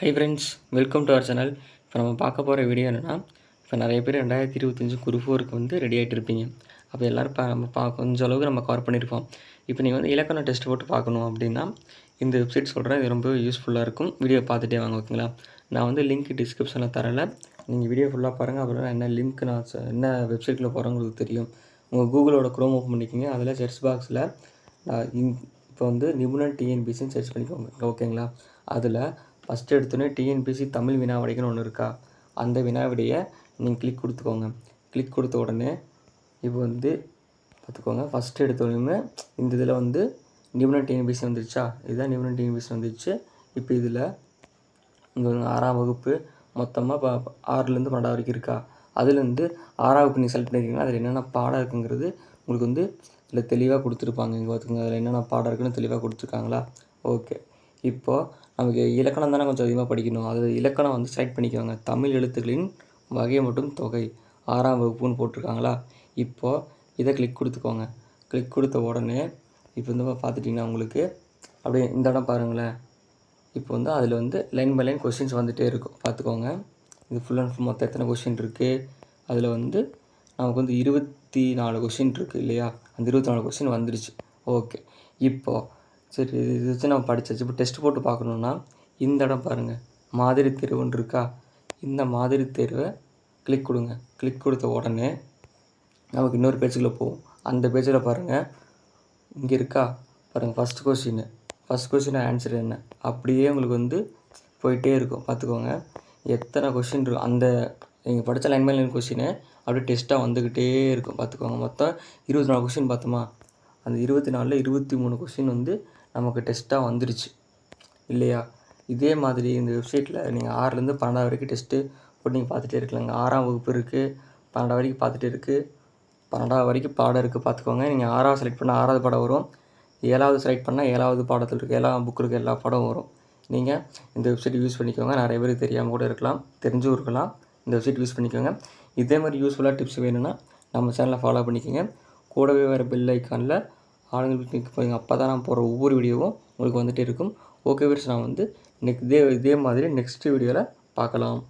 Hi friends welcome to our channel இப்போ நம்ம பார்க்க போகிற வீடியோ என்னென்னா இப்போ நிறைய பேர் ரெண்டாயிரத்தி இருபத்தஞ்சி குரு ஃபோருக்கு வந்து ரெடி ஆகிட்டு இருப்பீங்க. அப்போ எல்லோரும் இப்போ நம்ம பா கொஞ்சம் அளவுக்கு நம்ம கவர் பண்ணியிருப்போம் இப்போ நீங்கள் வந்து இலக்கண டெஸ்ட் போட்டு பார்க்கணும் அப்படின்னா இந்த வெப்சைட் சொல்கிறேன் இது ரொம்ப யூஸ்ஃபுல்லாக இருக்கும். வீடியோ பார்த்துட்டே வாங்க ஓகேங்களா நான் வந்து லிங்க் டிஸ்கிரிப்ஷனில் தரல. நீங்கள் வீடியோ ஃபுல்லாக பாருங்கள் அப்புறம் என்ன லிங்க் நான் என்ன வெப்சைட்டில் போகிறவங்களுக்கு தெரியும். உங்கள் கூகுளோட க்ரோம் ஓப்பன் பண்ணிக்கோங்க. அதில் சர்ச் பாக்ஸில் இப்போ வந்து நிபுணர் டிஎன்பிசின்னு சர்ச் பண்ணிக்கோங்க ஓகேங்களா அதில் ஃபஸ்ட்டு எடுத்தோன்னே டிஎன்பிசி தமிழ் வினாவடிக்குன்னு ஒன்று இருக்கா? அந்த வினாவிடையை நீங்கள் கிளிக் கொடுத்துக்கோங்க. கிளிக் கொடுத்த உடனே இப்போ வந்து பார்த்துக்கோங்க. ஃபஸ்ட்டு எடுத்தோடனே இந்த இதில் வந்து நிபுணர் டிஎன்பிசி வந்துருச்சா? இதுதான் நிபுணர் டிஎன்பிசி வந்துருச்சு. இப்போ இதில் இங்கே வந்து ஆறாம் வகுப்பு மொத்தமாக இப்போ ஆறுலேருந்து பன்னெண்டாவது வரைக்கும் இருக்கா? அதுலேருந்து ஆறாம் வகுப்பு நீங்கள் செலக்ட் பண்ணியிருக்கீங்கன்னா அதில் என்னென்ன பாடம் இருக்குங்கிறது உங்களுக்கு வந்து இதில் தெளிவாக கொடுத்துருப்பாங்க. இங்கே பார்த்துக்கோங்க அதில் என்னென்ன பாடம் இருக்குன்னு தெளிவாக கொடுத்துருக்காங்களா? ஓகே இப்போது நமக்கு இலக்கணம் தானே கொஞ்சம் அதிகமாக படிக்கணும். அது இலக்கணம் வந்து செலக்ட் பண்ணிக்கோங்க தமிழ் எழுத்துக்களின் வகை மற்றும் தொகை. ஆறாம் வகுப்புன்னு போட்டிருக்காங்களா? இப்போது இதை கிளிக் கொடுத்துக்கோங்க. கிளிக் கொடுத்த உடனே இப்போ வந்து பார்த்துட்டிங்கன்னா உங்களுக்கு அப்படியே இந்த இடம் பாருங்களேன். இப்போ வந்து அதில் வந்து லைன் பை லைன் கொஷின்ஸ் வந்துகிட்டே இருக்கும். பார்த்துக்கோங்க. இது ஃபுல் அண்ட் ஃபுல் மொத்தம் எத்தனை கொஷின் இருக்குது அதில் வந்து நமக்கு வந்து இருபத்தி நாலு கொஷின் இருக்குது இல்லையா? அந்த இருபத்தி நாலு கொஷின் வந்துடுச்சு ஓகே இப்போது சரி இது இது வச்சு நம்ம படித்தாச்சு இப்போ டெஸ்ட் போட்டு பார்க்கணுன்னா இந்த இடம் பாருங்கள் மாதிரி தேர்வுன்னு இருக்கா? இந்த மாதிரி தேர்வை கிளிக் கொடுங்க. கிளிக் கொடுத்த உடனே நமக்கு இன்னொரு பேஜுக்குள்ளே போகும். அந்த பேஜில் பாருங்கள் இங்கே இருக்கா? பாருங்கள் first question first question answer என்ன? அப்படியே உங்களுக்கு வந்து போயிட்டே இருக்கும். பார்த்துக்கோங்க. எத்தனை கொஷின் இருக்கும் அந்த நீங்கள் படித்த லைன் மேல் கொஷினு அப்படியே டெஸ்ட்டாக வந்துக்கிட்டே இருக்கும். பார்த்துக்கோங்க. மொத்தம் இருபத்தி நாலு கொஷின் பார்த்தோமா? அந்த இருபத்தி நாலில் இருபத்தி மூணு கொஷின் வந்து நமக்கு டெஸ்ட்டாக வந்துருச்சு. இல்லையா? இதே மாதிரி இந்த வெப்சைட்டில் நீங்கள் ஆறுலேருந்து பன்னெண்டாவது வரைக்கும் டெஸ்ட்டு போட்டு நீங்கள் பார்த்துட்டே இருக்கலாங்க ஆறாம் வகுப்பு இருக்குது பன்னெண்டாவது வரைக்கும் பார்த்துட்டே இருக்குது பன்னெண்டாவது வரைக்கும் பாடம் இருக்குது பார்த்துக்கோங்க. நீங்கள் ஆறாவது செலக்ட் பண்ணால் ஆறாவது பாடம் வரும். ஏழாவது செலக்ட் பண்ணால் ஏழாவது பாடத்தில் இருக்க. எல்லா புக்கு இருக்க எல்லா பாடம் வரும். நீங்கள் இந்த வெப்சைட் யூஸ் பண்ணிக்கோங்க. நிறைய பேருக்கு தெரியாமல் கூட இருக்கலாம் தெரிஞ்சும் இருக்கலாம். இந்த வெப்சைட் யூஸ் பண்ணிக்கோங்க. இதே மாதிரி யூஸ்ஃபுல்லாக டிப்ஸ் வேணும்னா நம்ம சேனலை ஃபாலோ பண்ணிக்கோங்க. கூடவே வர பெல் ஐக்கானில் ஆளுங்களுக்கு கிளிக் பண்ணுங்கள் அப்போ தான் நான் போகிற ஒவ்வொரு வீடியோவும் உங்களுக்கு வந்துகிட்டே இருக்கும். ஓகே வீர்ஸ் நான் வந்து நெக் இதே இதே மாதிரி நெக்ஸ்ட் வீடியோவில் பார்க்கலாம்.